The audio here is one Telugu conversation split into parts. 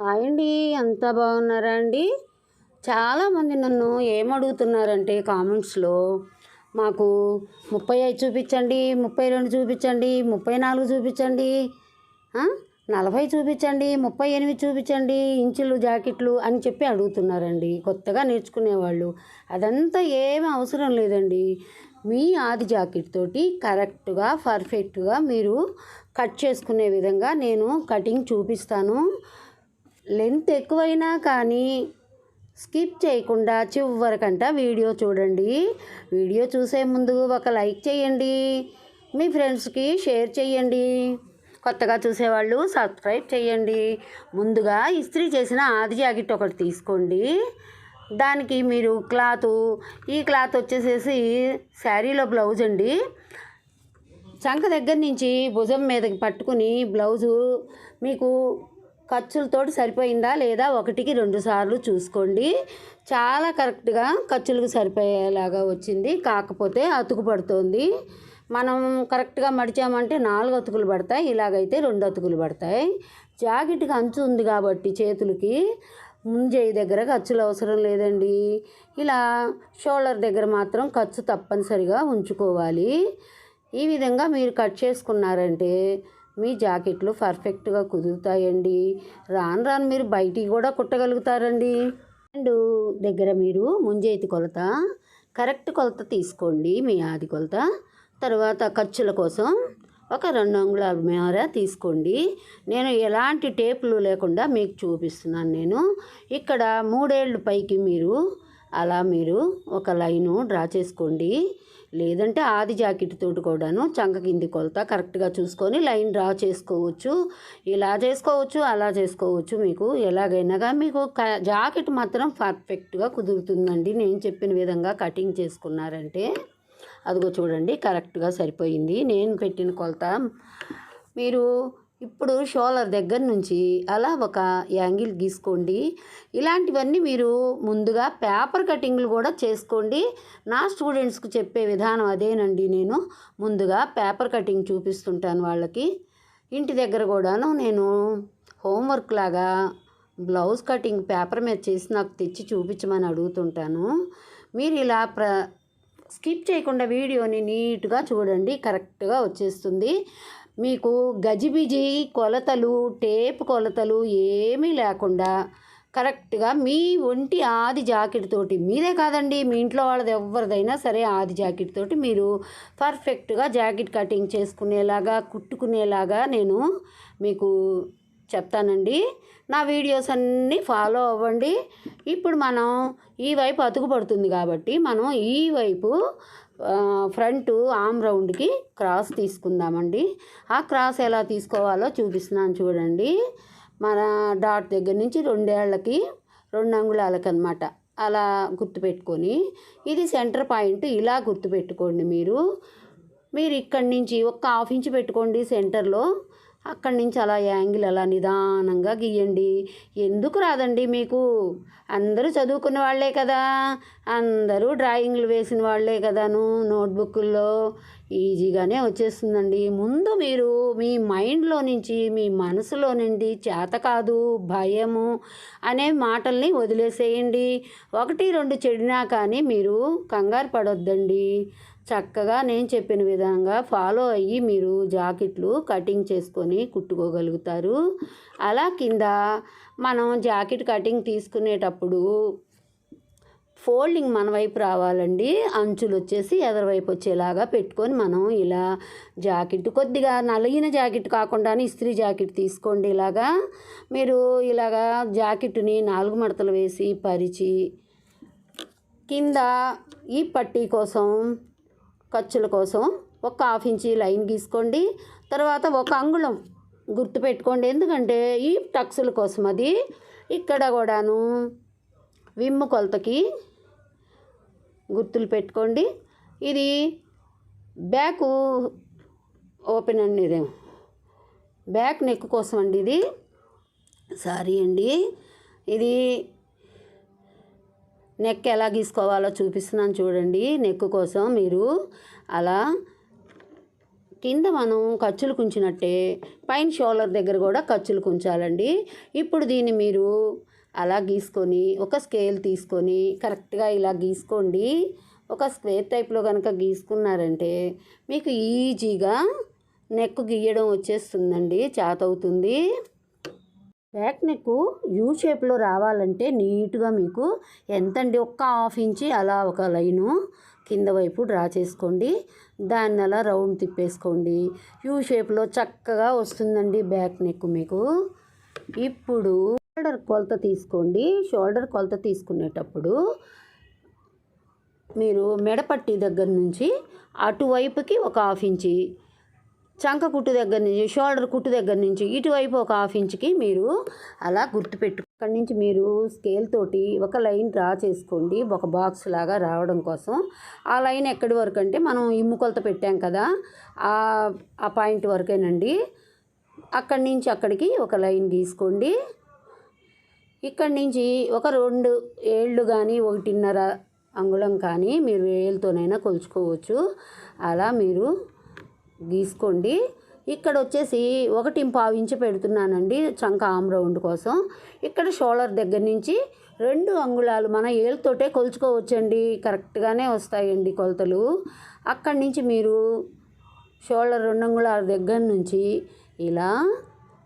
హాయ్ అండి అంతా బాగున్నారా అండి చాలామంది నన్ను ఏమడుగుతున్నారంటే కామెంట్స్లో మాకు ముప్పై ఐదు చూపించండి ముప్పై రెండు చూపించండి ముప్పై నాలుగు చూపించండి నలభై చూపించండి ముప్పై ఎనిమిది చూపించండి ఇంచులు జాకెట్లు అని చెప్పి అడుగుతున్నారండి. కొత్తగా నేర్చుకునేవాళ్ళు. అదంతా ఏమీ అవసరం లేదండి. మీ ఆది జాకెట్ తోటి కరెక్ట్గా పర్ఫెక్ట్గా మీరు కట్ చేసుకునే విధంగా నేను కటింగ్ చూపిస్తాను. లెంత్ ఎక్కువైనా కానీ స్కిప్ చేయకుండా చివరికంట వీడియో చూడండి. వీడియో చూసే ముందు ఒక లైక్ చేయండి. మీ ఫ్రెండ్స్కి షేర్ చేయండి. కొత్తగా చూసేవాళ్ళు సబ్స్క్రైబ్ చేయండి. ముందుగా ఇస్త్రీ చేసిన ఆది జాకెట్ ఒకటి తీసుకోండి. దానికి మీరు క్లాత్ ఈ క్లాత్ వచ్చేసేసి శారీలో బ్లౌజ్ అండి. చంక దగ్గర నుంచి భుజం మీదకి పట్టుకుని బ్లౌజు మీకు ఖర్చులతోటి సరిపోయిందా లేదా ఒకటికి రెండు సార్లు చూసుకోండి. చాలా కరెక్ట్గా ఖర్చులకు సరిపోయేలాగా వచ్చింది. కాకపోతే అతుకు పడుతుంది మనం కరెక్ట్గా మడిచామంటే నాలుగు అతుకులు పడతాయి. ఇలాగైతే రెండు అతుకులు పడతాయి. జాకెట్కి అంచు ఉంది కాబట్టి చేతులకి ముంజేయి దగ్గర ఖర్చులు అవసరం లేదండి. ఇలా షోల్డర్ దగ్గర మాత్రం ఖర్చు తప్పనిసరిగా ఉంచుకోవాలి. ఈ విధంగా మీరు కట్ చేసుకున్నారంటే మీ జాకెట్లు పర్ఫెక్ట్గా కుదురుతాయండి. రాను రాను మీరు బయటికి కూడా కుట్టగలుగుతారండి. అండ్ దగ్గర మీరు ముంజేతి కొలత కరెక్ట్ కొలత తీసుకోండి మీ ఆది కొలత. తర్వాత ఖర్చుల కోసం ఒక రెండు అంగుళాల మేర తీసుకోండి. నేను ఎలాంటి టేపులు లేకుండా మీకు చూపిస్తున్నాను నేను. ఇక్కడ మూడేళ్ళు పైకి మీరు అలా మీరు ఒక లైను డ్రా చేసుకోండి. లేదంటే ఆది జాకెట్ తోటి కూడాను చంక కింది కొలత కరెక్ట్గా చూసుకొని లైన్ డ్రా చేసుకోవచ్చు. ఇలా చేసుకోవచ్చు అలా చేసుకోవచ్చు. మీకు ఎలాగైనాగా మీకు క- జాకెట్ మాత్రం పర్ఫెక్ట్గా కుదురుతుందండి. నేను చెప్పిన విధంగా కటింగ్ చేసుకున్నారంటే. అదిగో చూడండి కరెక్ట్గా సరిపోయింది. నేను పెట్టిన కొలత మీరు ఇప్పుడు షోలర్ దగ్గర నుంచి అలా ఒక యాంగిల్ గీసుకోండి. ఇలాంటివన్నీ మీరు ముందుగా పేపర్ కటింగ్లు కూడా చేసుకోండి. నా స్టూడెంట్స్కి చెప్పే విధానం అదేనండి. నేను ముందుగా పేపర్ కటింగ్ చూపిస్తుంటాను వాళ్ళకి. ఇంటి దగ్గర కూడాను నేను హోంవర్క్ లాగా బ్లౌజ్ కటింగ్ పేపర్ మీద చేసి నాకు తెచ్చి చూపించమని అడుగుతుంటాను. మీరు ఇలా ప్ర స్కిప్ చేయకుండా వీడియోని నీట్గా చూడండి. కరెక్ట్గా వచ్చేస్తుంది. మీకు గజిబిజి కొలతలు టేప్ కొలతలు ఏమీ లేకుండా కరెక్ట్గా మీ ఒంటి ఆది జాకెట్ తోటి మీదే కాదండి మీ ఇంట్లో వాళ్ళది ఎవరిదైనా సరే ఆది జాకెట్ తోటి మీరు పర్ఫెక్ట్గా జాకెట్ కటింగ్ చేసుకునేలాగా కుట్టుకునేలాగా నేను మీకు చెప్తానండి. నా వీడియోస్ అన్నీ ఫాలో అవ్వండి. ఇప్పుడు మనం ఈ వైపు అతుకు పడుతుంది కాబట్టి మనం ఈ వైపు ఫ్రంట్ ఆమ్ రౌండ్కి క్రాస్ తీసుకుందామండి. ఆ క్రాస్ ఎలా తీసుకోవాలో చూపిస్తున్నాను చూడండి. మన డాట్ దగ్గర నుంచి రెండేళ్ళకి రెండు అంగుళాలకి అనమాట అలా గుర్తుపెట్టుకొని ఇది సెంటర్ పాయింట్ ఇలా గుర్తుపెట్టుకోండి మీరు. మీరు ఇక్కడి నుంచి ఒక హాఫ్ ఇంచ్ పెట్టుకోండి సెంటర్లో. అక్కడి నుంచి అలా యాంగిల్ అలా నిదానంగా గీయండి. ఎందుకు రాదండి మీకు? అందరూ చదువుకున్న వాళ్ళే కదా. అందరూ డ్రాయింగ్లు వేసిన వాళ్ళే కదాను నోట్బుక్కుల్లో. ఈజీగానే వచ్చేస్తుందండి. ముందు మీరు మీ మైండ్లో నుంచి మీ మనసులో నుండి చేత కాదు భయము అనే మాటల్ని వదిలేసేయండి. ఒకటి రెండు చెడినా కానీ మీరు కంగారు పడొద్దండి. చక్కగా నేను చెప్పిన విధంగా ఫాలో అయ్యి మీరు జాకెట్లు కటింగ్ చేసుకొని కుట్టుకోగలుగుతారు. అలా కింద మనం జాకెట్ కటింగ్ తీసుకునేటప్పుడు ఫోల్డింగ్ మన వైపు రావాలండి. అంచులు వచ్చేసి ఎదరవైపు వచ్చేలాగా పెట్టుకొని మనం ఇలా జాకెట్ కొద్దిగా నలిగిన జాకెట్ కాకుండా ఇస్త్రీ జాకెట్ తీసుకోండి ఇలాగా. మీరు ఇలాగా జాకెట్ని నాలుగు మడతలు వేసి పరిచి కింద ఈ పట్టీ కోసం ఖర్చుల కోసం ఒక హాఫ్ ఇంచి లైన్ గీసుకోండి. తర్వాత ఒక అంగుళం గుర్తుపెట్టుకోండి ఎందుకంటే ఈ టక్సుల కోసం అది ఇక్కడ కూడాను విమ్ము కొలతకి గుర్తులు పెట్టుకోండి. ఇది బ్యాక్ ఓపెన్ అండి. ఇది బ్యాక్ నెక్ కోసం అండి ఇది. సారీ అండి. ఇది నెక్ ఎలా గీసుకోవాలో చూపిస్తున్నాను చూడండి. నెక్ కోసం మీరు అలా కింద మనం ఖర్చులు కుంచినట్టే పైన షోల్డర్ దగ్గర కూడా ఖర్చులు కుంచాలండి. ఇప్పుడు దీన్ని మీరు అలా గీసుకొని ఒక స్కేల్ తీసుకొని కరెక్ట్గా ఇలా గీసుకోండి. ఒక స్క్వేర్ టైప్లో కనుక గీసుకున్నారంటే మీకు ఈజీగా నెక్ గీయడం వచ్చేస్తుందండి చేత అవుతుంది బ్యాక్ నెక్ యూ షేప్లో రావాలంటే నీట్గా మీకు ఎంతండి? ఒక్క హాఫ్ ఇంచి అలా ఒక లైను కింద వైపు డ్రా చేసుకోండి. దాన్ని అలా రౌండ్ తిప్పేసుకోండి. యూ షేప్లో చక్కగా వస్తుందండి బ్యాక్ నెక్ మీకు. ఇప్పుడు షోల్డర్ కొలత తీసుకోండి. షోల్డర్ కొలత తీసుకునేటప్పుడు మీరు మెడపట్టి దగ్గర నుంచి అటువైపుకి ఒక హాఫ్ ఇంచి చంక కుట్టు దగ్గర నుంచి షోల్డర్ కుట్టు దగ్గర నుంచి ఇటువైపు ఒక హాఫ్ ఇంచ్కి మీరు అలా గుర్తుపెట్టు అక్కడి నుంచి మీరు స్కేల్ తోటి ఒక లైన్ డ్రా చేసుకోండి ఒక బాక్స్ లాగా రావడం కోసం. ఆ లైన్ ఎక్కడి వరకు అంటే మనం ఇమ్ము కొలత పెట్టాం కదా ఆ ఆ పాయింట్ వరకేనండి. అక్కడి నుంచి అక్కడికి ఒక లైన్ గీసుకోండి. ఇక్కడి నుంచి ఒక రెండు ఏళ్ళు కానీ ఒకటిన్నర అంగుళం కానీ మీరు వేలుతోనైనా కొలుచుకోవచ్చు. అలా మీరు గీసుకోండి. ఇక్కడ వచ్చేసి ఒకటి పావు ఇంచు పెడుతున్నానండి చంక ఆమ్ రౌండ్ కోసం. ఇక్కడ షోల్డర్ దగ్గర నుంచి రెండు అంగుళాలు మన ఏళ్ళతోటే కొలుచుకోవచ్చండి. కరెక్ట్గానే వస్తాయండి కొలతలు. అక్కడి నుంచి మీరు షోల్డర్ రెండు అంగుళాల దగ్గర నుంచి ఇలా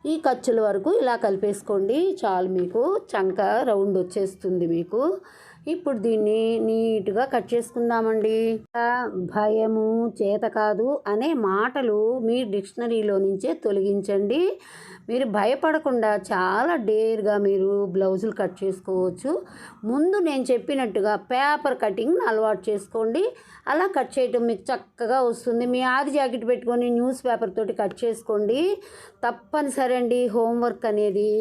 ఈ ఖర్చుల వరకు ఇలా కలిపేసుకోండి. చాలు మీకు చంక రౌండ్ వచ్చేస్తుంది మీకు. ఇప్పుడు దీన్ని నీట్గా కట్ చేసుకుందామండి. భయము చేత కాదు అనే మాటలు మీ డిక్షనరీలో నుంచే తొలగించండి. మీరు భయపడకుండా చాలా డేర్గా మీరు బ్లౌజులు కట్ చేసుకోవచ్చు. ముందు నేను చెప్పినట్టుగా పేపర్ కటింగ్ని అలవాటు చేసుకోండి. అలా కట్ చేయటం మీకు చక్కగా వస్తుంది. మీ ఆది జాకెట్ పెట్టుకొని న్యూస్ పేపర్ తోటి కట్ చేసుకోండి. తప్పనిసరి అండి హోంవర్క్ అనేది.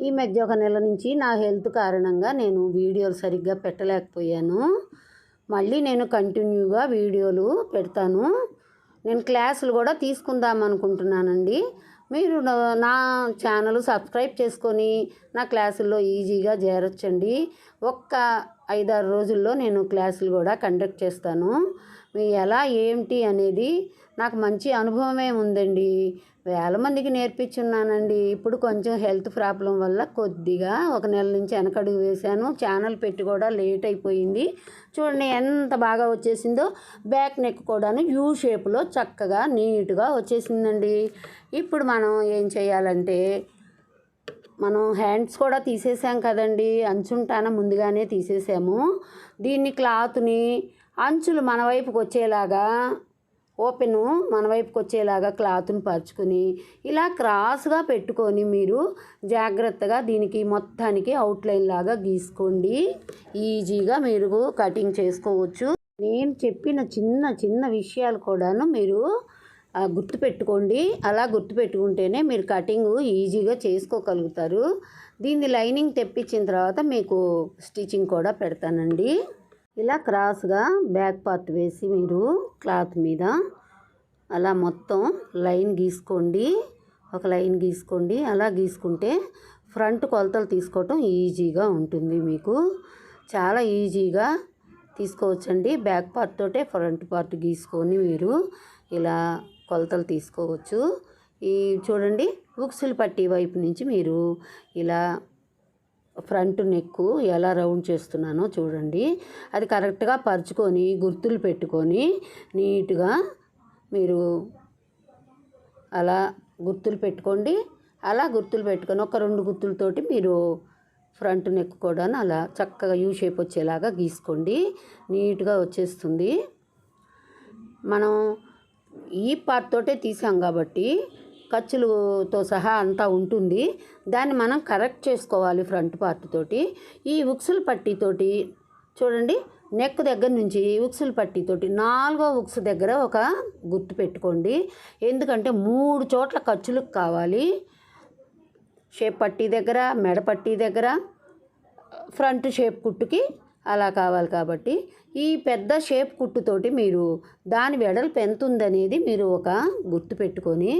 ఈ మధ్య ఒక నెల నుంచి నా హెల్త్ కారణంగా నేను వీడియోలు సరిగ్గా పెట్టలేకపోయాను. మళ్ళీ నేను కంటిన్యూగా వీడియోలు పెడతాను. నేను క్లాసులు కూడా తీసుకుందాం అనుకుంటున్నానండి. మీరు నా- ఛానల్ సబ్స్క్రైబ్ చేసుకొని నా క్లాసుల్లో ఈజీగా చేరొచ్చండి. ఒక్క ఐదారు రోజుల్లో నేను క్లాసులు కూడా కండక్ట్ చేస్తాను. మీ ఎలా ఏంటి అనేది నాకు మంచి అనుభవమే ఉందండి. వేల మందికి నేర్పించున్నానండి. ఇప్పుడు కొంచెం హెల్త్ ప్రాబ్లం వల్ల కొద్దిగా ఒక నెల నుంచి వెనకడుగు వేశాను. ఛానల్ పెట్టి కూడా లేట్ అయిపోయింది. చూడండి ఎంత బాగా వచ్చేసిందో. బ్యాక్ నెక్ కూడాను యూ షేప్లో చక్కగా నీట్గా వచ్చేసిందండి. ఇప్పుడు మనం ఏం చేయాలంటే మనం హ్యాండ్స్ కూడా తీసేసాం కదండి. అంచుంటాన ముందుగానే తీసేసాము. దీన్ని క్లాత్ని అంచులు మన వైపుకి వచ్చేలాగా ఓపెన్ మన వైపుకి వచ్చేలాగా క్లాత్ని పరుచుకుని ఇలా క్రాస్గా పెట్టుకొని మీరు జాగ్రత్తగా దీనికి మొత్తానికి అవుట్లైన్ లాగా గీసుకోండి. ఈజీగా మీరు కటింగ్ చేసుకోవచ్చు. నేను చెప్పిన చిన్న చిన్న విషయాలు కూడాను మీరు గుర్తుపెట్టుకోండి. అలా గుర్తుపెట్టుకుంటేనే మీరు కటింగ్ ఈజీగా చేసుకోగలుగుతారు. దీన్ని లైనింగ్ తెప్పించిన తర్వాత మీకు స్టిచ్చింగ్ కూడా పెడతానండి. ఇలా క్రాస్గా బ్యాక్ పార్ట్ వేసి మీరు క్లాత్ మీద అలా మొత్తం లైన్ గీసుకోండి. ఒక లైన్ గీసుకోండి. అలా గీసుకుంటే ఫ్రంట్ కొలతలు తీసుకోవటం ఈజీగా ఉంటుంది మీకు. చాలా ఈజీగా తీసుకోవచ్చండి. బ్యాక్ పార్ట్ తోటే ఫ్రంట్ పార్ట్ గీసుకొని మీరు ఇలా కొలతలు తీసుకోవచ్చు. ఈ చూడండి ఉక్సులు పట్టి వైపు నుంచి మీరు ఇలా ఫ్రంట్ నెక్ ఎలా రౌండ్ చేస్తున్నానో చూడండి. అది కరెక్ట్గా పరుచుకొని గుర్తులు పెట్టుకొని నీట్గా మీరు అలా గుర్తులు పెట్టుకోండి. అలా గుర్తులు పెట్టుకొని ఒక రెండు గుర్తులతోటి మీరు ఫ్రంట్ నెక్ కూడా అలా చక్కగా యూ షేప్ వచ్చేలాగా గీసుకోండి. నీట్గా వచ్చేస్తుంది. మనం ఈ పార్ట్ తోటే తీసాం కాబట్టి ఖర్చులతో సహా అంతా ఉంటుంది. దాన్ని మనం కరెక్ట్ చేసుకోవాలి ఫ్రంట్ పార్ట్ తోటి. ఈ ఉక్సుల పట్టీతోటి చూడండి నెక్ దగ్గర నుంచి ఉక్సుల పట్టీతోటి నాలుగో ఉక్స్ దగ్గర ఒక గుర్తు పెట్టుకోండి. ఎందుకంటే మూడు చోట్ల ఖర్చులకు కావాలి. షేప్ పట్టీ దగ్గర మెడ పట్టీ దగ్గర ఫ్రంట్ షేప్ కుట్టుకి అలా కావాలి కాబట్టి ఈ పెద్ద షేప్ కుట్టుతోటి మీరు దాని వెడల్పు ఎంత ఉందనేది మీరు ఒక గుర్తు పెట్టుకొని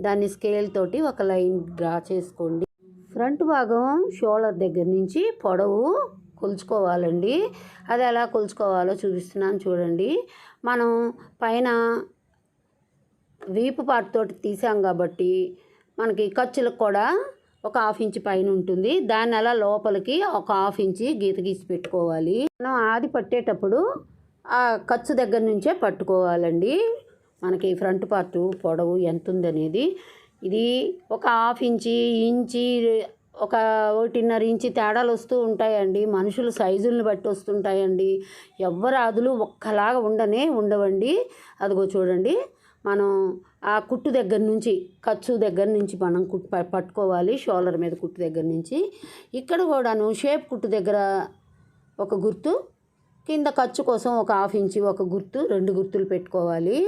దాన్ని స్కేల్ తోటి ఒక లైన్ డ్రా చేసుకోండి. ఫ్రంట్ భాగం షోల్డర్ దగ్గర నుంచి పొడవు కొలుచుకోవాలండి. అది ఎలా కొలుచుకోవాలో చూపిస్తున్నాను చూడండి. మనం పైన వీపు పాటుతోటి తీసాం కాబట్టి మనకి ఖర్చులకు కూడా ఒక హాఫ్ ఇంచ్ పైన ఉంటుంది. దాన్ని అలా లోపలికి ఒక హాఫ్ ఇంచి గీత గీసి పెట్టుకోవాలి. మనం ఆది పట్టేటప్పుడు ఆ ఖర్చు దగ్గర నుంచే పట్టుకోవాలండి. మనకి ఫ్రంట్ పార్ట్ పొడవు ఎంత ఉందనేది ఇది ఒక హాఫ్ ఇంచి ఇంచి ఒక ఒకటిన్నర ఇంచి తేడాలు వస్తూ ఉంటాయండి. మనుషులు సైజులను బట్టి వస్తుంటాయండి. ఎవ్వరు ఆదులు ఒక్కలాగా ఉండనే ఉండవండి. అదిగో చూడండి. మనం ఆ కుట్టు దగ్గర నుంచి ఖర్చు దగ్గర నుంచి మనం కుట్టు ప- పట్టుకోవాలి షోల్డర్ మీద కుట్టు దగ్గర నుంచి. ఇక్కడ కూడాను షేప్ కుట్టు దగ్గర ఒక గుర్తు కింద ఖర్చు కోసం ఒక హాఫ్ ఇంచి ఒక గుర్తు రెండు గుర్తులు పెట్టుకోవాలి.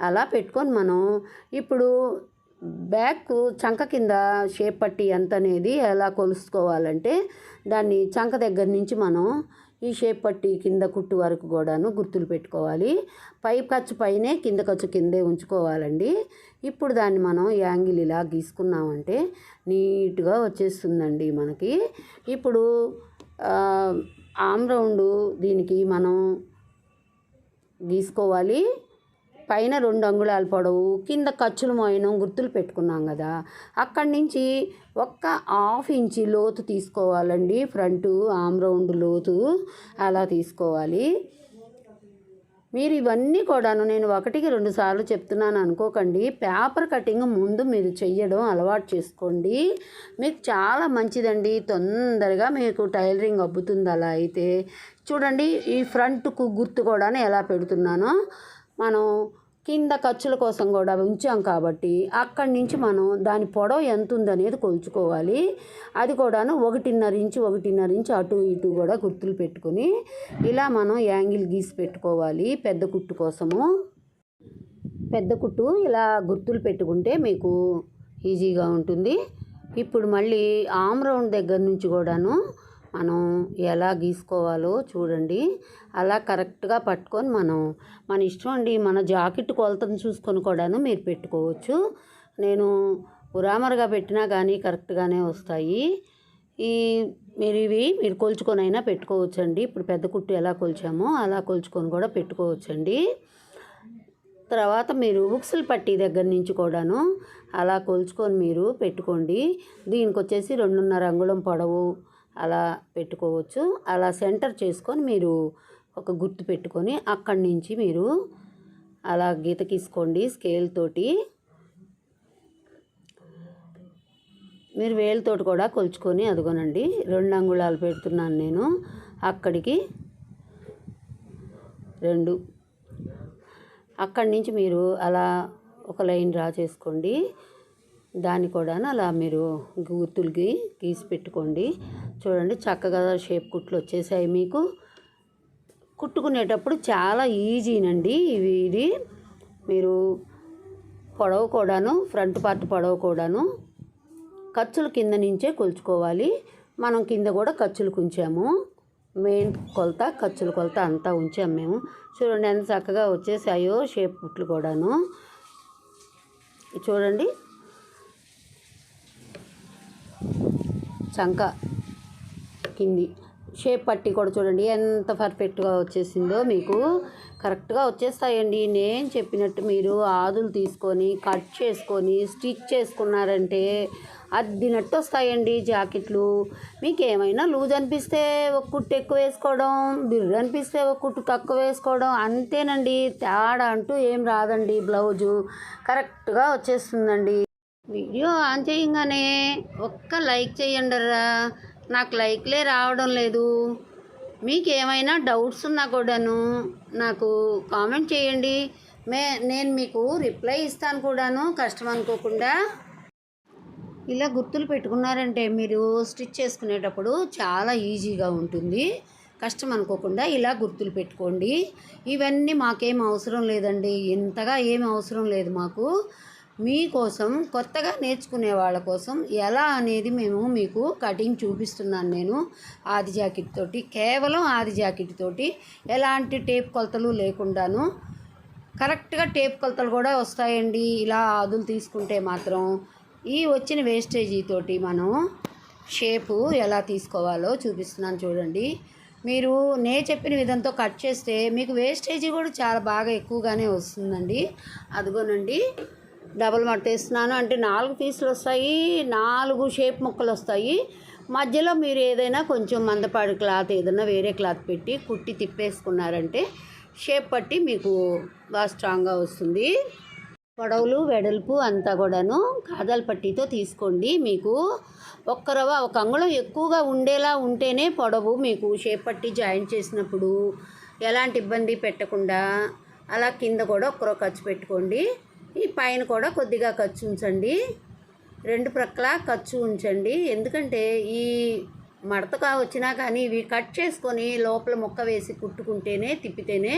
అలా పెట్టుకొని మనం ఇప్పుడు బ్యాక్ చంక కింద షేప్ పట్టి ఎంత అనేది ఎలా కొలుసుకోవాలంటే దాన్ని చంక దగ్గర నుంచి మనం ఈ షేప్ పట్టి కింద కుట్టు వరకు కూడాను గుర్తులు పెట్టుకోవాలి. పై ఖర్చు పైనే కింద ఖర్చు కిందే ఉంచుకోవాలండి. ఇప్పుడు దాన్ని మనం యాంగిల్ ఇలా గీసుకున్నామంటే నీట్గా వచ్చేస్తుందండి మనకి. ఇప్పుడు ఆ, ఆమ్ రౌండ్ దీనికి మనం గీసుకోవాలి. పైన రెండు అంగుళాల పొడవు కింద ఖర్చులు మోయనం గుర్తులు పెట్టుకున్నాం కదా. అక్కడి నుంచి ఒక్క హాఫ్ ఇంచి లోతు తీసుకోవాలండి. ఫ్రంట్ ఆమ్ రౌండ్ లోతు అలా తీసుకోవాలి. మీరు ఇవన్నీ కూడాను నేను ఒకటికి రెండు సార్లు చెప్తున్నాను అనుకోకండి. పేపర్ కటింగ్ ముందు మీరు చెయ్యడం అలవాటు చేసుకోండి. మీకు చాలా మంచిదండి. తొందరగా మీకు టైలరింగ్ అబ్బుతుంది అలా అయితే. చూడండి ఈ ఫ్రంట్కు గుర్తు కూడా ఎలా పెడుతున్నానో. మనం కింద ఖర్చుల కోసం కూడా ఉంచాం కాబట్టి అక్కడి నుంచి మనం దాని పొడవు ఎంత ఉందనేది కొలుచుకోవాలి. అది కూడాను ఒకటిన్నర ఇంచు ఒకటిన్నర ఇంచు అటు ఇటు కూడా గుర్తులు పెట్టుకొని ఇలా మనం యాంగిల్ గీసి పెట్టుకోవాలి పెద్ద కుట్టు కోసము. పెద్ద కుట్టు ఇలా గుర్తులు పెట్టుకుంటే మీకు ఈజీగా ఉంటుంది. ఇప్పుడు మళ్ళీ ఆమ్ రౌండ్ దగ్గర నుంచి కూడాను మనం ఎలా గీసుకోవాలో చూడండి. అలా కరెక్ట్గా పట్టుకొని మనం మన ఇష్టం అండి మన జాకెట్ కొలతను చూసుకొని కూడాను మీరు పెట్టుకోవచ్చు. నేను ఉరామరగా పెట్టినా కానీ కరెక్ట్గానే వస్తాయి. ఈ మీరు ఇవి మీరు కొలుచుకొని అయినా పెట్టుకోవచ్చండి. ఇప్పుడు పెద్ద కుట్టు ఎలా కొలిచామో అలా కొలుచుకొని కూడా పెట్టుకోవచ్చండి. తర్వాత మీరు ఉక్సులు పట్టి దగ్గర నుంచి కూడాను అలా కొలుచుకొని మీరు పెట్టుకోండి. దీనికి వచ్చేసి రెండున్నర అంగుళం పొడవు అలా పెట్టుకోవచ్చు. అలా సెంటర్ చేసుకొని మీరు ఒక గుర్తు పెట్టుకొని అక్కడి నుంచి మీరు అలా గీత గీసుకోండి స్కేల్ తోటి. మీరు వేలుతోటి కూడా కొలుచుకొని అదిగోనండి. రెండు అంగుళాలు పెడుతున్నాను నేను. అక్కడికి రెండు. అక్కడి నుంచి మీరు అలా ఒక లైన్ డ్రా చేసుకోండి. దాన్ని కూడా అలా మీరు గుర్తులకి గీసి పెట్టుకోండి. చూడండి చక్కగా షేప్ కుట్లు వచ్చేసాయి మీకు. కుట్టుకునేటప్పుడు చాలా ఈజీనండి ఇవి ఇది. మీరు పొడవు కూడాను ఫ్రంట్ పార్ట్ పొడవు కూడాను ఖర్చులు కింద నుంచే కొలుచుకోవాలి. మనం కింద కూడా ఖర్చులు ఉంచాము మెయిన్ కొలత ఖర్చుల కొలత అంతా ఉంచాము మేము. చూడండి ఎంత చక్కగా వచ్చేసాయో షేప్ కుట్లు కూడాను. చూడండి. చంక కింది షేప్ పట్టి కూడా చూడండి ఎంత పర్ఫెక్ట్గా వచ్చేసిందో మీకు. కరెక్ట్గా వచ్చేస్తాయండి. నేను చెప్పినట్టు మీరు ఆదులు తీసుకొని కట్ చేసుకొని స్టిచ్ చేసుకున్నారంటే అద్దినట్టు వస్తాయండి జాకెట్లు. మీకు ఏమైనా లూజ్ అనిపిస్తే ఒక కుట్టు ఎక్కువ వేసుకోవడం బిర్రు అనిపిస్తే ఒక కుట్టు తక్కువ వేసుకోవడం అంతేనండి. తేడా అంటూ ఏం రాదండి బ్లౌజు. కరెక్ట్గా వచ్చేస్తుందండి. వీడియో ఆన్ చేయగానే ఒక్క లైక్ చేయండిరా నాకు లైక్లే రావడం లేదు. మీకు ఏమైనా డౌట్స్ ఉన్నా కూడాను నాకు కామెంట్ చేయండి. మే నేను మీకు రిప్లై ఇస్తాను కూడాను కష్టం అనుకోకుండా. ఇలా గుర్తులు పెట్టుకున్నారంటే మీరు స్టిచ్ చేసుకునేటప్పుడు చాలా ఈజీగా ఉంటుంది. కష్టం అనుకోకుండా ఇలా గుర్తులు పెట్టుకోండి. ఇవన్నీ మాకేం అవసరం లేదండి. ఇంతగా ఏం అవసరం లేదు మాకు. మీకోసం కొత్తగా నేర్చుకునే వాళ్ళ కోసం ఎలా అనేది మేము మీకు కటింగ్ చూపిస్తున్నాను నేను. ఆది జాకెట్ తోటి కేవలం ఆది జాకెట్ తోటి ఎలాంటి టేప్ కొలతలు లేకుండాను. కరెక్ట్గా టేప్ కొలతలు కూడా వస్తాయండి. ఇలా ఆదులు తీసుకుంటే మాత్రం ఈ వచ్చిన వేస్టేజీ తోటి మనం షేపు ఎలా తీసుకోవాలో చూపిస్తున్నాను చూడండి. మీరు నే చెప్పిన విధంతో కట్ చేస్తే మీకు వేస్టేజీ కూడా చాలా బాగా ఎక్కువగానే వస్తుందండి. అదిగోనండి. డబల్ మట్టేస్తున్నాను అంటే నాలుగు పీసులు వస్తాయి నాలుగు షేప్ ముక్కలు వస్తాయి. మధ్యలో మీరు ఏదైనా కొంచెం మందపాటి క్లాత్ ఏదైనా వేరే క్లాత్ పెట్టి కుట్టి తిప్పేసుకున్నారంటే షేప్ పట్టి మీకు బాగా స్ట్రాంగ్గా వస్తుంది. పొడవులు వెడల్పు అంతా కూడాను కాదాల పట్టీతో తీసుకోండి. మీకు ఒక్క రవ ఒక అంగుళం ఎక్కువగా ఉండేలా ఉంటేనే పొడవు మీకు షేప్ పట్టి జాయిన్ చేసినప్పుడు ఎలాంటి ఇబ్బంది పెట్టకుండా అలా కింద కూడా ఒక్కరో ఖర్చు పెట్టుకోండి. ఈ పైన కూడా కొద్దిగా ఖర్చు ఉంచండి. రెండు ప్రక్కల ఖర్చు ఉంచండి. ఎందుకంటే ఈ మడతగా వచ్చినా కానీ ఇవి కట్ చేసుకొని లోపల ముక్క వేసి కుట్టుకుంటేనే తిప్పితేనే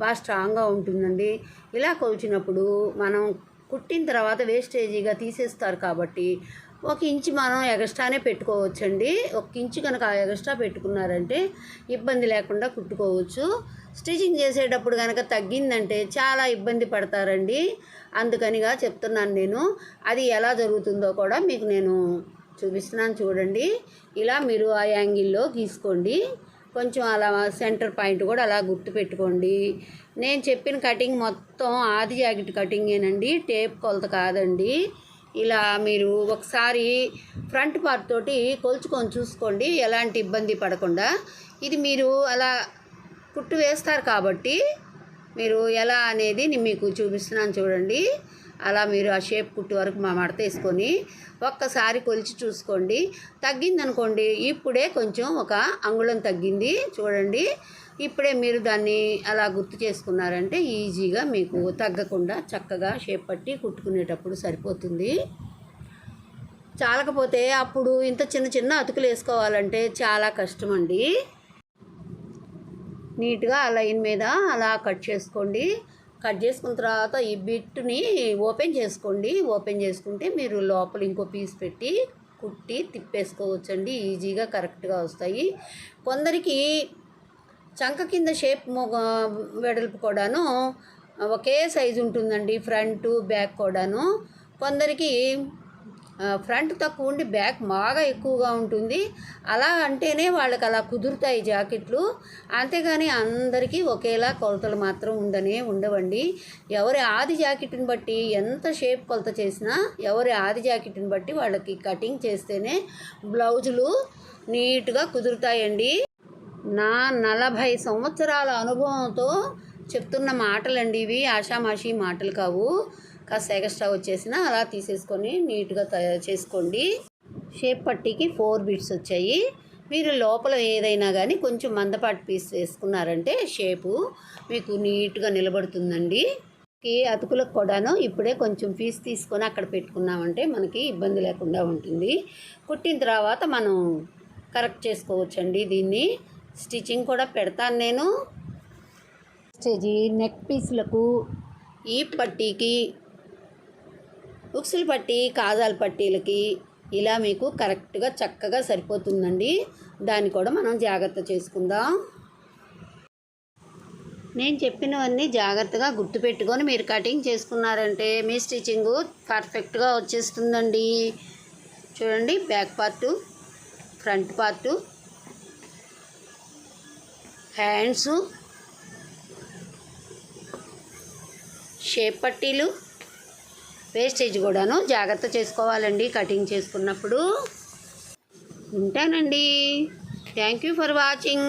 బాగా స్ట్రాంగ్గా ఉంటుందండి. ఇలా కొలిచినప్పుడు మనం కుట్టిన తర్వాత వేస్టేజీగా తీసేస్తారు కాబట్టి ఒక ఇంచు మనం ఎగస్ట్రానే పెట్టుకోవచ్చండి. ఒక ఇంచు కనుక ఎగస్ట్రా పెట్టుకున్నారంటే ఇబ్బంది లేకుండా కుట్టుకోవచ్చు. స్టిచ్చింగ్ చేసేటప్పుడు కనుక తగ్గిందంటే చాలా ఇబ్బంది పడతారండి. అందుకనిగా చెప్తున్నాను నేను. అది ఎలా జరుగుతుందో కూడా మీకు నేను చూపిస్తున్నాను చూడండి. ఇలా మీరు ఆ యాంగిల్లో గీసుకోండి. కొంచెం అలా సెంటర్ పాయింట్ కూడా అలా గుర్తు పెట్టుకోండి. నేను చెప్పిన కటింగ్ మొత్తం ఆది జాకెట్ కటింగేనండి. టేప్ కొలత కాదండి. ఇలా మీరు ఒకసారి ఫ్రంట్ పార్ట్ తోటి కొలుచుకొని చూసుకోండి. ఎలాంటి ఇబ్బంది పడకుండా. ఇది మీరు అలా కుట్టు వేస్తారు కాబట్టి మీరు ఎలా అనేది మీకు చూపిస్తున్నాను చూడండి. అలా మీరు ఆ షేప్ కుట్టు వరకు మా మడత వేసుకొని ఒక్కసారి కొలిచి చూసుకోండి. తగ్గిందనుకోండి ఇప్పుడే కొంచెం ఒక అంగుళం తగ్గింది చూడండి. ఇప్పుడే మీరు దాన్ని అలా గుర్తు చేసుకున్నారంటే ఈజీగా మీకు తగ్గకుండా చక్కగా షేప్ పట్టి కుట్టుకునేటప్పుడు సరిపోతుంది. చాలకపోతే అప్పుడు ఇంత చిన్న చిన్న అతుకులు వేసుకోవాలంటే చాలా కష్టం అండి నీట్గా ఆ లైన్ మీద అలా కట్ చేసుకోండి. కట్ చేసుకున్న తర్వాత ఈ బిట్ని ఓపెన్ చేసుకోండి. ఓపెన్ చేసుకుంటే మీరు లోపల ఇంకో పీస్ పెట్టి కుట్టి తిప్పేసుకోవచ్చండి. ఈజీగా కరెక్ట్గా వస్తాయి. కొందరికి చంక కింద షేప్ మొగ వెడల్పు కూడాను ఒకే సైజు ఉంటుందండి ఫ్రంట్ బ్యాక్ కూడాను. కొందరికి ఫ్రంట్ తక్కువ ఉండి బ్యాక్ బాగా ఎక్కువగా ఉంటుంది. అలా అంటేనే వాళ్ళకి అలా కుదురుతాయి జాకెట్లు. అంతేగాని అందరికీ ఒకేలా కొలతలు మాత్రం ఉండనే ఉండవండి. ఎవరి ఆది జాకెట్ని బట్టి ఎంత షేప్ కొలత చేసినా ఎవరి ఆది జాకెట్ని బట్టి వాళ్ళకి కటింగ్ చేస్తేనే బ్లౌజులు నీట్గా కుదురుతాయండి. నా నలభై సంవత్సరాల అనుభవంతో చెప్తున్న మాటలండి ఇవి. ఆషామాషి మాటలు కావు. కాస్త ఎక్స్ట్రా వచ్చేసిన అలా తీసేసుకొని నీట్గా తయారు చేసుకోండి. షేప్ పట్టీకి ఫోర్ బిట్స్ వచ్చాయి. మీరు లోపల ఏదైనా కానీ కొంచెం మందపాటి పీస్ వేసుకున్నారంటే షేపు మీకు నీట్గా నిలబడుతుందండి. ఈ అతుకులకు కూడాను ఇప్పుడే కొంచెం పీస్ తీసుకొని అక్కడ పెట్టుకున్నామంటే మనకి ఇబ్బంది లేకుండా ఉంటుంది. కుట్టిన తర్వాత మనం కరెక్ట్ చేసుకోవచ్చండి దీన్ని. స్టిచ్చింగ్ కూడా పెడతాను నేను. స్టేజీ నెక్ పీస్లకు ఈ పట్టీకి ఉక్సులు పట్టి కాజాల పట్టీలకి ఇలా మీకు కరెక్ట్గా చక్కగా సరిపోతుందండి. దాన్ని కూడా మనం జాగ్రత్త చేసుకుందాం. నేను చెప్పినవన్నీ జాగ్రత్తగా గుర్తుపెట్టుకొని మీరు కటింగ్ చేసుకున్నారంటే మీ స్టిచ్చింగ్ పర్ఫెక్ట్గా వచ్చేస్తుందండి. చూడండి back part front part hands shape పట్టీలు వేస్టేజ్ కూడాను జాగ్రత్త చేసుకోవాలండి కటింగ్ చేసుకున్నప్పుడు. ఉంటానండి. Thank you for watching